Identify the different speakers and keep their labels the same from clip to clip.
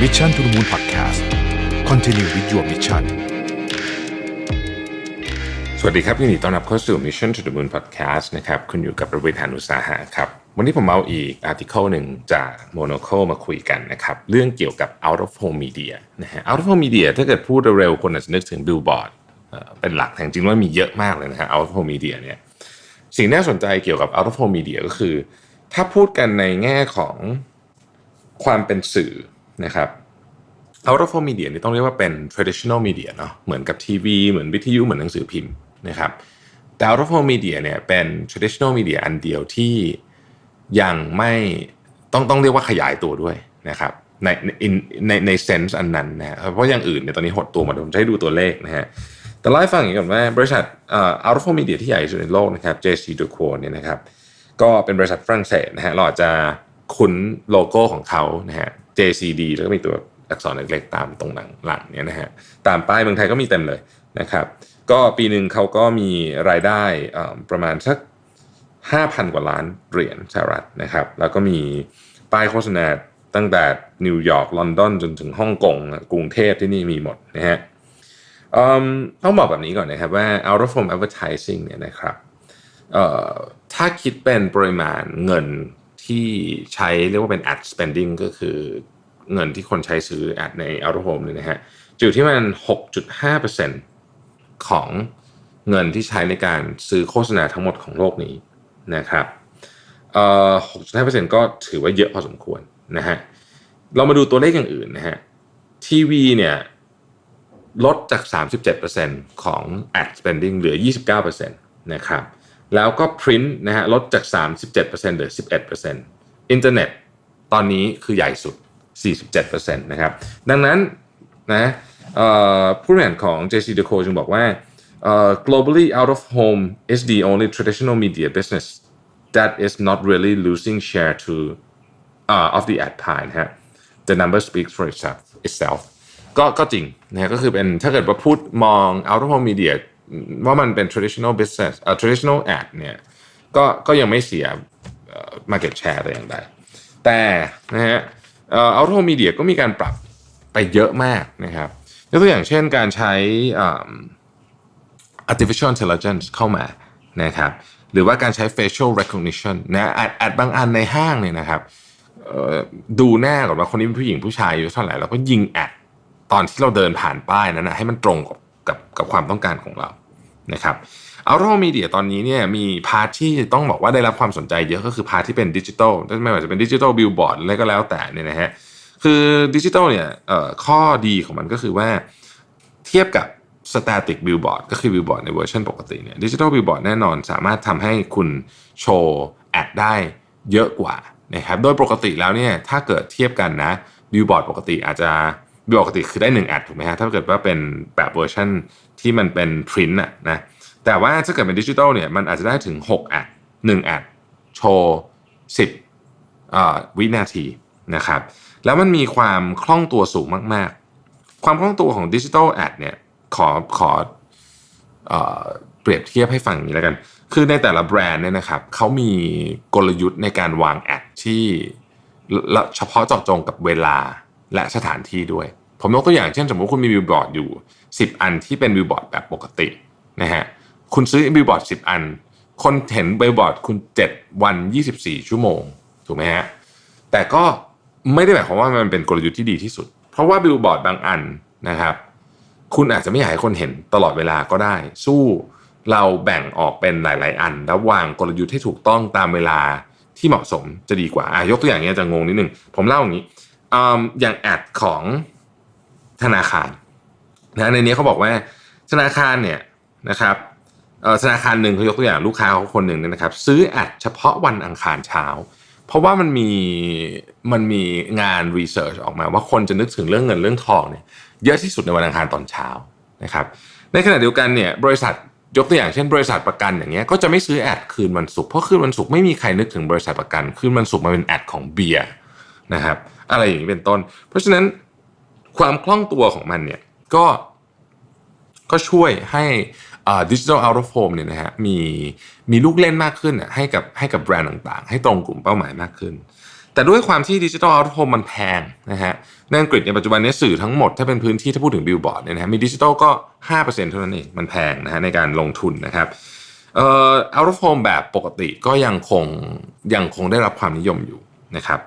Speaker 1: Mission to the Moon Podcast Continue with your mission
Speaker 2: สวัสดีครับยินดีต้อนรับเข้าสู่ Mission to the Moon Podcast นะครับคุณอยู่กับประวิทยานุสาหะครับ วันนี้ผมเอาอีกอาร์ติเคิลหนึ่งจาก Monocle มาคุยกันนะครับ เรื่องเกี่ยวกับ out of home media นะฮะ out of home media ถ้าเกิดพูดเร็วๆ คนอาจจะนึกถึง billboard เป็นหลักแต่จริงๆแล้วมีเยอะมากเลยนะฮะ out of home media เนี่ยสิ่งน่าสนใจเกี่ยวกับ out of home media ก็คือ ถ้าพูดกันในแง่ของความเป็นสื่อ นะครับ out of home media นี่ต้องเรียกว่าเป็น traditional media เนาะเหมือนกับทีวีเหมือนวิทยุเหมือนหนังสือพิมพ์นะครับแต่ out of home media เนี่ยเป็น traditional media อันเดียวที่ยังไม่ต้องต้องเรียกว่าขยายตัวด้วยนะครับในในในเซนส์อันนั้นนะเพราะอย่างอื่นเนี่ยตอนนี้หดตัวมาผมจะให้ดูตัวเลขนะฮะแต่เล่ฟังอย่างนี้ก่อนว่าบริษัทเอ่อ out of home media ที่ใหญ่ที่สุดในโลกนะครับ JC Decor เนี่ยนะครับก็เป็นบริษัทฝรั่งเศสนะฮะเราจจะคุ้นโลโก้ของเขานะฮะ JCD แล้วก็มีตัวอักษรเล็กๆตามตรงหลังหลังเนี่ยนะฮะตามป้ายเมืองไทยก็มีเต็มเลยนะครับ ก็ปีหนึ่งเขาก็มีรายได้ประมาณสัก 5,000 กว่าล้านเหรียญสหรัฐนะครับ แล้วก็มีป้ายโฆษณาตั้งแต่นิวยอร์กลอนดอนจนถึงฮ่องกงกรุงเทพที่นี่มีหมดนะฮะต้องบอกแบบนี้ก่อนนะครับว่า out of home advertising เนี่ยนะครับถ้าคิดเป็นปริมาณเงิน ที่ใช้เรียกว่าเป็น ad spending ก็คือเงินที่คนใช้ซื้อ ad ใน out of home เนี่ยนะฮะจะอยู่ที่มัน 6.5%ของเงินที่ใช้ในการซื้อโฆษณาทั้งหมดของโลกนี้นะครับเอ่อ6.5%ก็ถือว่าเยอะพอสมควรนะฮะเรามาดูตัวเลขอย่างอื่นนะฮะทีวีเนี่ยลดจาก 37%ของ ad spending เหลือ 29%นะครับ แล้วก็ print นะฮะลดจาก 37%เหลือ 11%อินเทอร์เน็ตตอนนี้คือใหญ่สุด 47%นะครับดังนั้นนะผู้บริหารของ JC Deco จึงบอกว่าเอ่อ globally out of home is the only traditional media business that is not really losing share to uh, of the ad pie นะฮะ the number speaks for itself itself ก็ก็จริงนะก็คือเป็นถ้าเกิดว่าพูดมอง out of home media ว่ามันเป็น traditional business อ่ traditional ad เนี่ยก็ก็ยังไม่เสีย market share แต่อย่างใดแต่นะฮะเอ่อ out of home media ก็มีการปรับไปเยอะมากนะครับยกตัวอย่างเช่นการใช้อ่า artificial intelligence เข้ามานะครับหรือว่าการใช้ facial recognition นะแอดแอดบางอันในห้างเนี่ยนะครับดูหน้าก่อนว่าคนนี้เป็นผู้หญิงผู้ชายอายู่เท่าไหร่แล้วก็ยิงแอดตอนที่เราเดินผ่านป้ายนั้นนะให้มันตรงกับกับกับความต้องการของเรา นะครับเอาโรมีเดียตอนนี้เนี่ยมีพาร์ทที่ต้องบอกว่าได้รับความสนใจเยอะก็คือพาร์ทที่เป็นดิจิทัลไม่ว่าจะเป็นดิจิทัลบิลบอร์ดอะไรก็แล้วแต่เนี่ยนะฮะคือดิจิทัลเนี่ยข้อดีของมันก็คือว่าเทียบกับ static billboard ก็คือ billboard ในเวอร์ชันปกติเนี่ยดิจิทัล billboard แน่นอนสามารถทำให้คุณโชว์แอดได้เยอะกว่านะครับโดยปกติแล้วเนี่ยถ้าเกิดเทียบกันนะ billboard ปกติอาจจะ billboard ปกติคือได้1แอดถูกไหมฮะถ้าเกิดว่าเป็นแบบเวอร์ชันที่มันเป็น print อะนะแต่ว่าถ้าเกิดเป็นดิจิทัลเนี่ยมันอาจจะได้ถึง6แอด1แอดโชว์ 10 วินาทีนะครับแล้วมันมีความคล่องตัวสูงมาก ๆ ความคล่องตัวของดิจิทัลแอดเนี่ยขอขอเอเปรียบเทียบให้ฟังนี้แล้วกัน คือในแต่ละแบรนด์เนี่ยนะครับเขามีกลยุทธ์ในการวางแอดที่ละเฉพาะเจาะจงกับเวลา และสถานที่ด้วย ผมยกตัวอย่างเช่นสมมติคุณมีบิลบอร์ดอยู่ 10 อันที่เป็นบิลบอร์ดแบบปกตินะฮะคุณซื้อบิลบอร์ด10 อัน คนเห็นบิลบอร์ดคุณ 7 วัน 24 ชั่วโมงถูกไหมฮะแต่ก็ไม่ได้หมายความว่ามันเป็นกลยุทธ์ที่ดีที่สุด เพราะว่าบิลบอร์ดบางอันนะครับคุณอาจจะไม่อยากให้คนเห็นตลอดเวลาก็ได้ สู้เราแบ่งออกเป็นหลาย ๆ อัน แล้ววางกลยุทธ์ให้ถูกต้องตามเวลาที่เหมาะสมจะดีกว่าอะยกตัวอย่างนี้ยจะงงนิดนึง ผมเล่าอย่างนี้ ออย่างแอดของธนาคารนะในนี้เขาบอกว่าธนาคารเนี่ยนะครับธนาคารหนึ่งเขายกตัวอย่างลูกค้าเขาคนหนึ่งเนี่ยนะครับ ซื้อแอดเฉพาะวันอังคารเช้า เพราะว่ามันมีมันมีงานรีเสิร์ชออกมาว่าคนจะนึกถึงเรื่องเงินเรื่องทองเนี่ยเยอะที่สุดในวันอังคารตอนเช้านะครับในขณะเดียวกันเนี่ยบริษัทยกตัวอย่างเช่นบริษัทประกันอย่างเงี้ยก็จะไม่ซื้อแอดคืนวันศุกร์เพราะคืนวันศุกร์ไม่มีใครนึกถึงบริษัทประกัน คืนวันศุกร์มาเป็นแอดของเบียร์นะครับ อะไรอย่างนี้เป็นต้น เพราะฉะนั้นความคล่องตัวของมันเนี่ยก็ก็ช่วยให้ดิจิทัลเอาท์ออฟมเนี่ยนะฮะมีมีลูกเล่นมากขึ้นอะให้กับให้กับแบรนด์ต่างๆ ให้ตรงกลุ่มเป้าหมายมากขึ้น แต่ด้วยความที่ดิจิทัลเอาท์โฮมมันแพงนะฮะในอังกฤษในปัจจุบันนี้สื่อทั้งหมด ถ้าเป็นพื้นที่ถ้าพูดถึงบิลบอร์ดเนี่ยนะฮะมีดิจิทัลก็ 5%เท่านั้นเอง มันแพงนะฮะในการลงทุนนะครับเอ่อ out of home แบบปกติก็ยังคงยังคงได้รับความนิยมอยู่นะครับ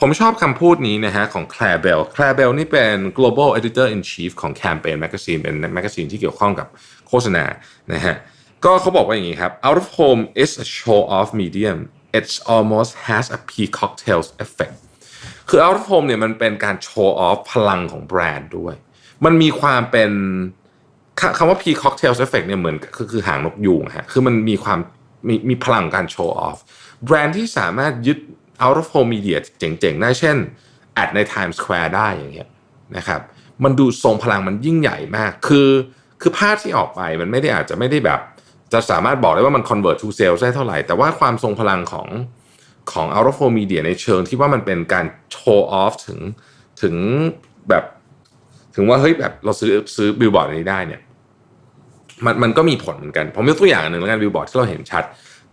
Speaker 2: ผมชอบคำพูดนี้นะฮะของ Claire Bell Claire Bell นี่เป็น global editor in chief ของ Campaign Magazine เป็นแมกกาซีนที่เกี่ยวข้องกับโฆษณานะฮะก็เขาบอกว่าอย่างนี้ครับ out of home is a show off medium it's almost has a peacock tails effect คือ out of home เนี่ยมันเป็นการโชว์ออฟพลังของแบรนด์ด้วย มันมีความเป็นคคำว่า peacock tails effect เนี่ยเหมือนคือคือหางนกยูงฮะคือมันมีความมีมีพลังการโชว์ออฟแบรนด์ที่สามารถยึด out of home media เจ๋งๆได้เช่นแอดใน Times Square ได้อย่างเงี้ยนะครับมันดูทรงพลังมันยิ่งใหญ่มาก คือคือภาพที่ออกไปมันไม่ได้อาจจะไม่ได้แบบ จะสามารถบอกได้ว่ามัน convert to sales ได้เท่าไหร่ แต่ว่าความทรงพลังของของ out of home media ในเชิงที่ว่ามันเป็นการโชว์ออฟถึงถึงแบบถึงว่าเฮ้ยแบบเราซื้อซื้อบิลบอร์ดนี้ได้เนี่ยมันมันก็มีผลเหมือนกันผมยกตัวอย่างหนึ่งแล้วกันบิลบอร์ดที่เราเห็นชัด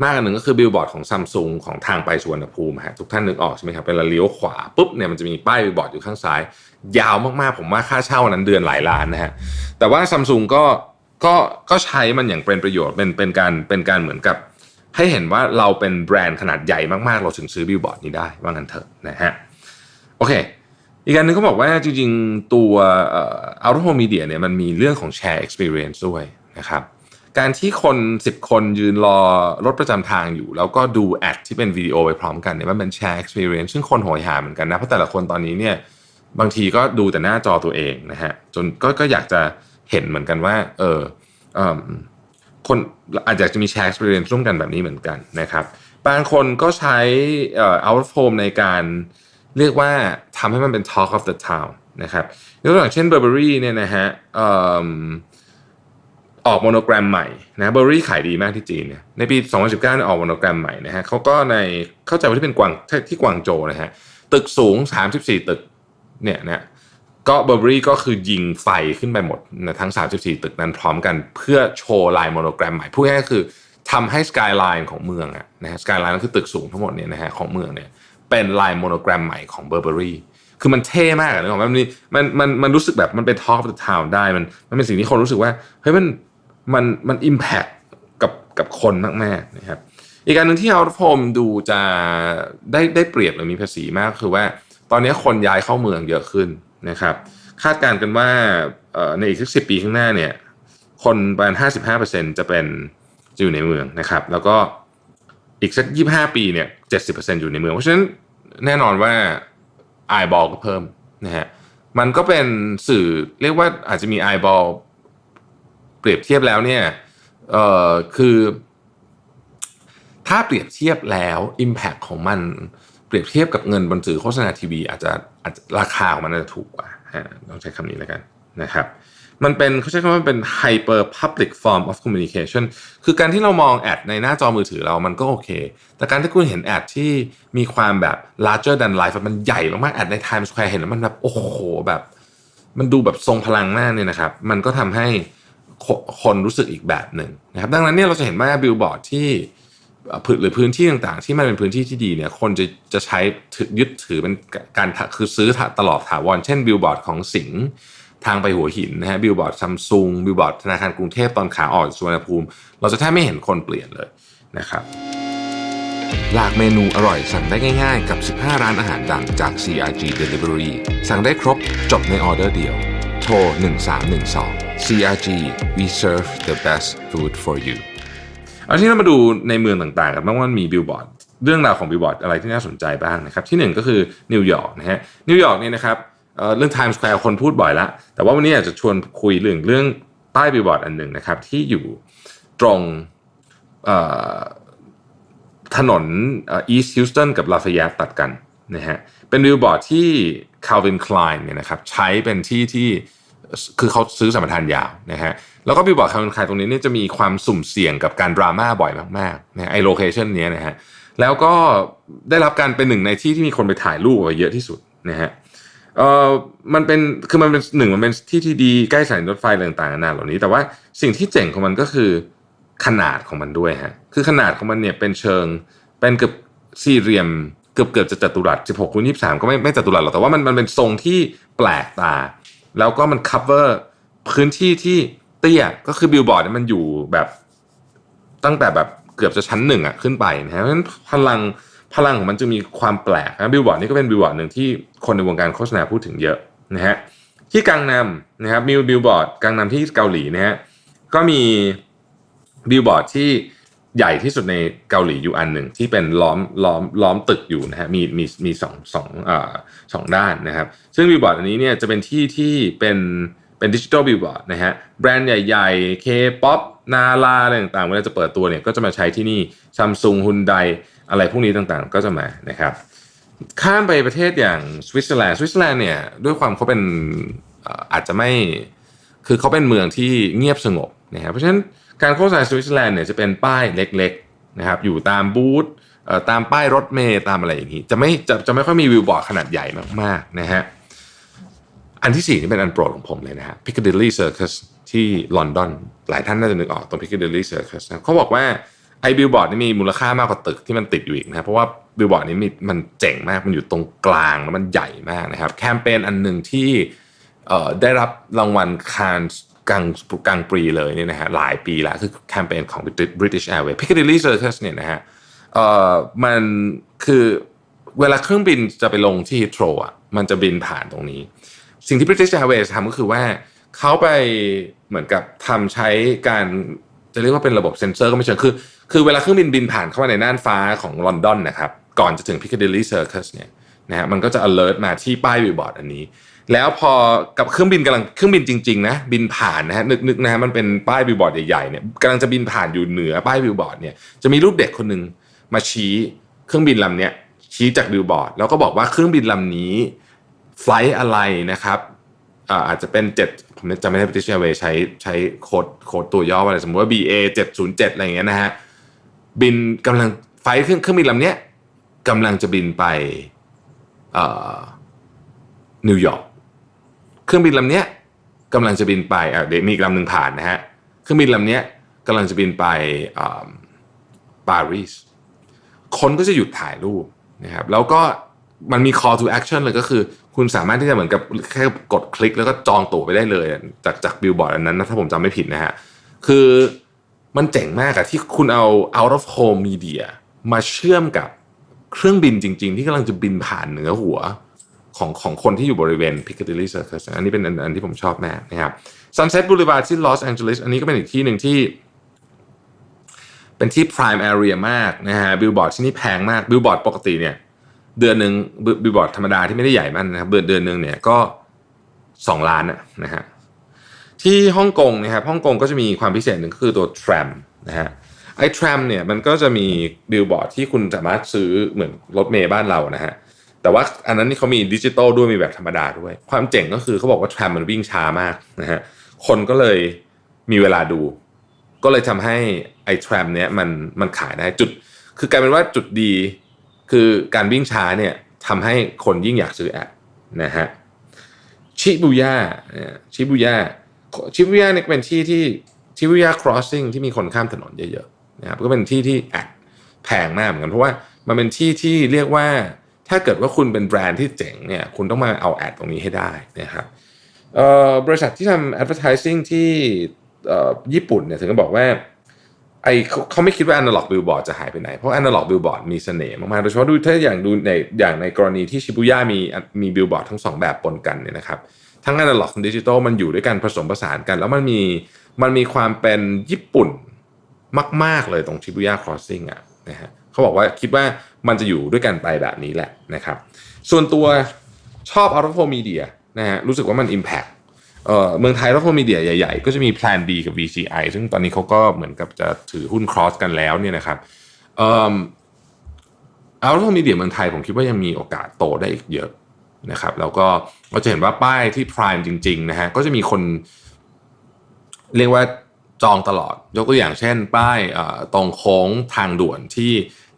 Speaker 2: มากอันหนึ่งก็คือบิลบอร์ดของซัมซุงของทางไปสุวรรณภูมิฮะทุกท่านนึกออกใช่ไหมครับเป็นเลี้ยวขวาปุ๊บเนี่ยมันจะมีป้ายบิลบอร์ดอยู่ข้างซ้าย ยาวมากๆ ผมว่าค่าเช่านั้นเดือนหลายล้านนะฮะแต่ว่าซัมซุงก็ก็ก็ใช้มันอย่างเป็นประโยชน์เป็นเป็นการเป็นการเหมือนกับ ให้เห็นว่าเราเป็นแบรนด์ขนาดใหญ่มากๆ เราถึงซื้อบิลบอร์ดนี้ได้ว่างั้นเถอะนะฮะโอเคอีกอันหนึงเขาบอกว่าจริงๆ ตัวเอ่อ out of home media เนี่ยมันมีเรื่องของ share experience ด้วยนะครับ การที่คน10คนยืนรอรถประจำทางอยู่ แล้วก็ดูแอดที่เป็นวิดีโอไปพร้อมกันเนี่ยมันเป็น share experience ซึ่งคนโหยหาเหมือนกันนะเพราะแต่ละคนตอนนี้เนี่ยบางทีก็ดูแต่หน้าจอตัวเองนะฮะจนก็ก็อยากจะเห็นเหมือนกันว่า เออเอิ่มคนอาจจะจะมีแชร์ experience ร่วมกันแบบนี้เหมือนกันนะครับบางคนก็ใช้เอ่อ out of home ในการเรียกว่าทำให้มันเป็น talk of the town นะครับยกตัวอย่างเช่น Burberry เนี่ยนะฮะเออกโมโนแกรมใหม่นะเบอร์รี่ขายดีมากที่จีนเนี่ยในปี 2019เนี่ยออกโมโนแกรมใหม่นะฮะเขาก็ในเข้าใจว่าที่เป็นกวางที่กวางโจนะฮะตึกสูง 34 ตึกเนี่ยนะก็เบอร์บรี่ก็คือยิงไฟขึ้นไปหมดนะทั้ง 34 ตึกนั้นพร้อมกันเพื่อโชว์ลายโมโนแกรมใหม่พูดง่ายๆก็คือทำให้สกายไลน์ของเมืองอะนะฮะสกายไลน์ก็คือตึกสูงทั้งหมดเนี่ยนะฮะของเมืองเนี่ยเป็นลายโมโนแกรมใหม่ของเบอร์เบอรี่คือมันเท่มากอะนึกออกไหมมันมันมันมันรู้สึกแบบมันเป็น Talk of the Town ได้มันมันเป็นสิ่งที่คนรู้สึกว่าเฮ้ยมัน มันมันอิมแพคกับกับคนมากๆนะครับอีกการหนึ่งที่ out of home ดูจะได้ได้เปรียบหรือมีภาษีมากคือว่าตอนนี้คนย้ายเข้าเมืองเยอะขึ้นนะครับคาดการณ์กันว่าในอีกสักสิปีข้างหน้าเนี่ยคนประมาณ55%จะเป็นจะอยู่ในเมืองนะครับ แล้วก็อีกสัก 25 ปีเนี่ย70%อยู่ในเมือง เพราะฉะนั้นแน่นอนว่า eyeball ก็เพิ่มนะฮะมันก็เป็นสื่อเรียกว่าอาจจะมี eyeball เปรียบเทียบแล้วเนี่ยเอ่อคือ ถ้าเปรียบเทียบแล้ว Impact ของมันเปรียบเทียบกับเงินบนสื่อโฆษณาทีวีอาจจะอาจจะราคาของมันอาจจะถูกกว่าฮะต้องใช้คำนี้แล้วกันนะครับมันเป็นเขาใช้คำว่าเป็น hyper public form of communication คือการที่เรามองแอดในหน้าจอมือถือเรามันก็โอเค แต่การที่คุณเห็นแอดที่มีความแบบ larger than life มันใหญ่มากๆแอดใน Times Square เห็นแล้วมันแบบโอ้โหแบบ มันดูแบบทรงพลังมากเนี่ยนะครับ มันก็ทำให้ คนรู้สึกอีกแบบหนึ่งนะครับดังนั้นเนี่ยเราจะเห็นว่าบิลบอร์ดที่เอ่อพื้นหรือพื้นที่ต่างๆ ที่มันเป็นพื้นที่ที่ดีเนี่ยคนจะจะใช้ยึดถือเป็นการคือซื้อตลอดถาวรเช่นบิลบอร์ดของสิงห์ทางไปหัวหินนะฮะบิลบอร์ดซัมซุงบิลบอร์ดธนาคารกรุงเทพตอนขาออกจากสุวรรณภูมิ เราจะแทบไม่เห็นคนเปลี่ยนเลยนะครับหลากเมนูอร่อยสั่งได้ง่ายๆ กับ 15 ร้านอาหารดังจาก CRG Delivery สั่งได้ครบจบในออเดอร์เดียว โทร 1312 CRG we serve the best food for you เอาที่เรามาดูในเมืองต่างๆกันบ้างว่ามีบิลบอร์ดเรื่องราวของบิลบอร์ดอะไรที่น่าสนใจบ้างนะครับ ที่หนึ่งก็คือนิวยอร์กนะฮะนิวยอร์กเนี่ยนะครับเรื่อง Times Square คนพูดบ่อยละแต่ว่าวันนี้อยากจะชวนคุยเรื่องเรื่องป้ายบิลบอร์ดอันหนึ่งนะครับ ที่อยู่ตรงถนนอีสต์ฮิวสตันกับลาฟ a ย e ตัดกันนะฮะเป็นบิลบอร์ดที่ คา l วินคล n เนี่ยนะครับใช้เป็นที่ที่คือเขาซื้อสัมปทานยาวนะฮะแล้วก็บิลบอร์ดคา l วินคล n ตรงนี้เนี่ยจะมีความสุ่มเสี่ยงกับการดราม่าบ่อยมากๆนะไอโลเคชันนี้นะฮะแล้วก็ได้รับการเป็นหนึ่งในที่ที่มีคนไปถ่ายรูปเอาไว้เยอะที่สุดนะฮะเอ่อมันเป็นคือมันเป็นหนึ่งมันเป็นที่ที่ดีใกล้สถานรถไฟอะไรต่างๆนานาเหล่านี้ แต่ว่าสิ่งที่เจ๋งของมันก็คือขนาดของมันด้วยฮะคือขนาดของมันเนี่ยเป็นเชิงเป็นเกือบสี่เหลี่ยม เกือบเกือบจะจัตุรัส16คูณ23 ก็ไม่ไม่จัตุรัสหรอกแต่ว่ามันมันเป็นทรงที่แปลกตา แล้วก็มัน cover พื้นที่ที่เตี้ยก็คือบิลบอร์ดเนี่ยมันอยู่แบบตั้งแต่แบบเกือบจะชั้นหนึ่งอะขึ้นไปนะฮะเพราะฉะนั้นพลังพลังของมันจะมีความแปลกนะบิลบอร์ดนี่ก็เป็นบิลบอร์ดหนึ่งที่คนในวงการโฆษณาพูดถึงเยอะนะฮะที่กังนำนะครับมิวบิลบอร์ดกังนำที่เกาหลีนะฮะก็มีบิลบอร์ดที่ ใหญ่ที่สุดในเกาหลีอยู่อันหนึ่งที่เป็นล้อมล้อมล้อมตึกอยู่นะฮะมีมีมีสองสองอ่าสองด้านนะครับ ซึ่งบิลบอร์ดอันนี้เนี่ยจะเป็นที่ที่เป็นเป็นดิจิทัลบิลบอร์ดนะฮะแบรนด์ใหญ่ๆ K-POP นาลาอะไรต่างๆเวลาจะเปิดตัวเนี่ยก็จะมาใช้ที่นี่ซัมซุงฮุนไดอะไรพวกนี้ต่างๆ ก็จะมานะครับ ข้ามไปประเทศอย่างสวิตเซอร์แลนด์สวิตเซอร์แลนด์เนี่ยด้วยความเขาเป็นเอ่ออาจจะไม่คือเขาเป็นเมืองที่เงียบสงบนะครับเพราะฉะนั้น การโฆษณาสวิตเซอร์แลนด์เนี่ยจะเป็นป้ายเล็กๆนะครับอยู่ตามบูธตามป้ายรถเมล์ตามอะไรอย่างนี้ จะไม่จะจะไม่ค่อยมีวิวบอร์ดขนาดใหญ่มากๆนะฮะอันที่สี่นี่เป็นอันโปรดของผมเลยนะฮะ Piccadilly Circus ที่ลอนดอนหลายท่านน่าจะนึกออกตรง Piccadilly Circus นะเขาบอกว่าไอ้บิลบอร์ดนี่มีมูลค่ามากกว่าตึกที่มันติดอยู่อีกนะครับเพราะว่าบิลบอร์ดนี้มีมันเจ๋งมากมันอยู่ตรงกลางแล้วมันใหญ่มากนะครับแคมเปญอันหนึ่งที่ได้รับรางวัลคาน กลางกลางปีเลยเนี่ยนะฮะหลายปีล้วคือแคมเปญของ British Airways Piccadilly Circus เนี่ยนะฮะเอ่อมันคือเวลาเครื่องบินจะไปลงที่ Heathrow อะมันจะบินผ่านตรงนี้ สิ่งที่ British Airways ทำก็คือว่าเขาไปเหมือนกับทำใช้การจะเรียกว่าเป็นระบบเซ็นเซอร์ก็ไม่เชิงคือ คือเวลาเครื่องบินบินผ่านเข้ามาในน่านฟ้าของลอนดอนนะครับก่อนจะถึง Piccadilly Circus เนี่ยนะฮะมันก็จะ alert มาที่ป้ายบิลบอร์ดอันนี้ แล้วพอกับเครื่องบินกำลังเครื่องบินจริงๆนะบินผ่านนะฮะนึกนึกนะฮะมันเป็นป้ายบิลบอร์ดใหญ่ๆเนี่ยกำลังจะบินผ่านอยู่เหนือป้ายบิลบอร์ดเนี่ยจะมีรูปเด็กคนหนึ่งมาชี้เครื่องบินลำเนี้ยชี้จากบิลบอร์ดแล้วก็บอกว่าเครื่องบินลำนี้ไฟล์อะไรนะครับอาจจะเป็นเจ็ดผมจำไม่ได้ British Airways ใช้ใช้โค้ดโค้ดตัวย่ออะไรสมมติว่า BA 707อะไรอย่างเงี้ยนะฮะบินกำลังไฟเครื่องเครื่องบินลำเนี้ยกำลังจะบินไปอ่อนิวยอร์ก รื่องบินลำเนี้ยกำลังจะบินไปอะเดี๋ยวมีอีกลำหนึ่งผ่านนะฮะเครื่องบินลำเนี้ยกำลังจะบินไปปารีสคนก็จะหยุดถ่ายรูปนะครับแล้วก็มันมี call to action เลยก็คือ คุณสามารถที่จะเหมือนกับแค่กดคลิกแล้วก็จองตั๋วไปได้เลย จากจากบิลบอร์ดอันนั้นนะถ้าผมจำไม่ผิดนะฮะคือมันเจ๋งมากอะที่คุณเอา out of home media มาเชื่อมกับเครื่องบินจริง ๆ ที่กำลังจะบินผ่านเหนือหัว ของของคนที่อยู่บริเวณ Piccadilly Circus อันนี้เป็นอันอันที่ผมชอบมากนะครับ Sunset Boulevard ที่ลอสแองเจลิสอันนี้ก็เป็นอีกที่หนึ่งที่ เป็นที่ prime area มากนะฮะบิลบอร์ดที่นี่แพงมากบิลบอร์ดปกติเนี่ย เดือนหนึ่งบิลบอร์ดธรรมดาที่ไม่ได้ใหญ่มากนะครับเดือนเดือนหนึ่งเนี่ยก็สองล้านนะฮะที่ฮ่องกงนะครับฮ่องกงก็จะมีความพิเศษหนึ่งคือตัว tram นะฮะไอ้ tram เนี่ยมันก็จะมีบิลบอร์ดที่คุณสามารถซื้อเหมือนรถเมย์บ้านเรานะฮะ แต่ว่าอันนั้นนี่เขามีดิจิตอลด้วยมีแบบธรรมดาด้วย ความเจ๋งก็คือเขาบอกว่า tram มันวิ่งช้ามากนะฮะคนก็เลยมีเวลาดู ก็เลยทำให้ไอ้ tram เนี้ยมันมันขายได้จุด คือกลายเป็นว่าจุดดี คือการวิ่งช้าเนี่ยทำให้คนยิ่งอยากซื้อแอปนะฮะชิบุย่าชิบุย่าชิบุย่าเนี่ยเป็นที่ที่ชิบุย่า crossing ที่มีคนข้ามถนนเยอะๆนะครับก็เป็นที่ที่แอดแพงมากเหมือนกันเพราะว่ามันเป็นที่ที่เรียกว่า ถ้าเกิดว่าคุณเป็นแบรนด์ที่เจ๋งเนี่ยคุณต้องมาเอาแอดตรงนี้ให้ได้นะครับบริษัทที่ทำ advertising ที่เอ่ญี่ปุ่นเนี่ยถึงก็บอกว่าไอเขาเขาไม่คิดว่า analog billboard จะหายไปไหน เพราะ analog billboard มีเสน่ห์มากๆโดยเฉพาะดูถ้าอย่างดูในอย่างในกรณีที่ชิบุย่ามีมี billboard ทั้งสองแบบปนกันเนี่ยนะครับทั้ง analog และดิจิตอลมันอยู่ด้วยกันผสมผสานกัน แล้วมันมีมันมีความเป็นญี่ปุ่นมาก ๆ เลยตรงชิบุย่า crossing อะนะฮะเขาบอกว่าคิดว่า มันจะอยู่ด้วยกันไปแบบนี้แหละนะครับ ส่วนตัวชอบ out of home media นะฮะรู้สึกว่ามัน impact เอ่อเมืองไทยรัฐมีเดียใหญ่ๆ ก็จะมี Plan D กับ VCI ซึ่งตอนนี้เขาก็เหมือนกับจะถือหุ้น cross กันแล้วเนี่ยนะครับเอ่อเอารัฐมีเดียเมืองไทยผมคิดว่ายังมีโอกาสโตได้อีกเยอะนะครับ แล้วก็เราจะเห็นว่าป้ายที่ Prime จริงๆนะฮะก็จะมีคน เรียกว่าจองตลอด ยกตัวอย่างเช่น ป้ายตรงโค้งทางด่วนที่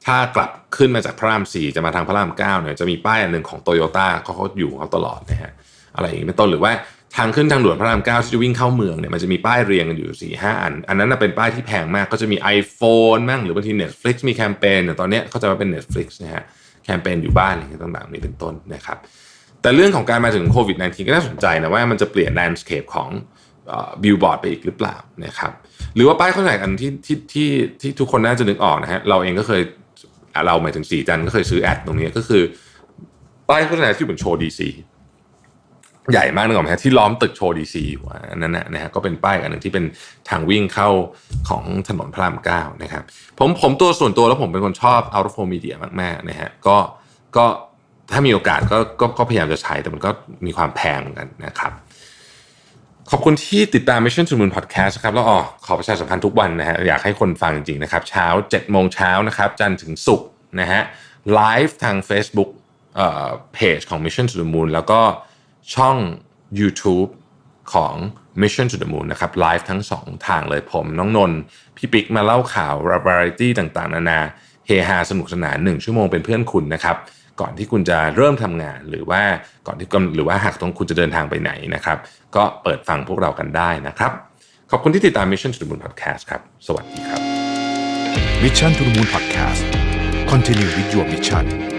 Speaker 2: ถ้ากลับขึ้นมาจากพระรามสี่จะมาทางพระรามเก้าเนี่ยจะมีป้ายอันหนึ่งของโตโยต้าเขาเขาอยู่เขาตลอดนะฮะอะไรอย่างนี้เป็นต้นหรือว่าทางขึ้นทางด่วนพระรามเก้าที่จะวิ่งเข้าเมืองเนี่ยมันจะมีป้ายเรียงกันอยู่สี่ห้าอัน อันนั้นเป็นป้ายที่แพงมากก็จะมี iPhone มั่งหรือบางที Netflix มีแคมเปญอย่างตอนนี้เขาจะมาเป็น Netflix นะฮะแคมเปญอยู่บ้านอะไรต่างๆนี้เป็นต้นนะครับแต่เรื่องของการมาถึงโควิด -19 ก็น่าสนใจนะว่ามันจะเปลี่ยนแลนด์สเคปของบิลบอร์ดไปอีกหรือเปล่านะครับหรือว่าป้ายโฆษณาอันที่ที่ที่ที่ทุกคนน่าจะนึกออกนะฮะเราเองก็เคย เราหมายถึงสีจันก็เคยซื้อแอดตรงนี้ก็คือป้ายโฆษณาที่อยู่บนโชว์ดีซีใหญ่มากนึกออกไหมฮะที่ล้อมตึกโชว์ดีซีอยู่อันนั้นนะนะฮะก็เป็นป้ายอันหนึ่งที่เป็นทางวิ่งเข้าของถนนพระรามเก้านะครับผมผมตัวส่วนตัวแล้วผมเป็นคนชอบ out of home media มากๆนะฮะก็ก็ถ้ามีโอกาสก็ก็ก็พยายามจะใช้แต่มันก็มีความแพงเหมือนกันนะครับ ขอบคุณที่ติดตาม Mission to the Moon Podcast นะครับแล้วอ๋อขอประชาสัมพันธ์ทุกวันนะฮะอยากให้คนฟังจริงๆนะครับ เช้า7โมงเช้านะครับจันทร์ถึงศุกร์นะฮะไลฟ์ทาง Facebook เอ่อเพจของ Mission to the Moon แล้วก็ช่อง YouTube ของ Mission to the Moon นะครับไลฟ์ทั้งสองทางเลยผมน้องนนท์พี่ปิ๊กมาเล่าข่าว variety ต่างๆ นานาเฮฮาสนุกสนาน 1 ชั่วโมงเป็นเพื่อนคุณนะครับ ก่อนที่คุณจะเริ่มทำงาน หรือว่าก่อนที่หรือว่าหากต้องคุณจะเดินทางไปไหนนะครับ ก็เปิดฟังพวกเรากันได้นะครับ ขอบคุณที่ติดตาม Mission to the Moon Podcast ครับ สวัสดีครับ
Speaker 1: Mission to the Moon Podcast Continue with your mission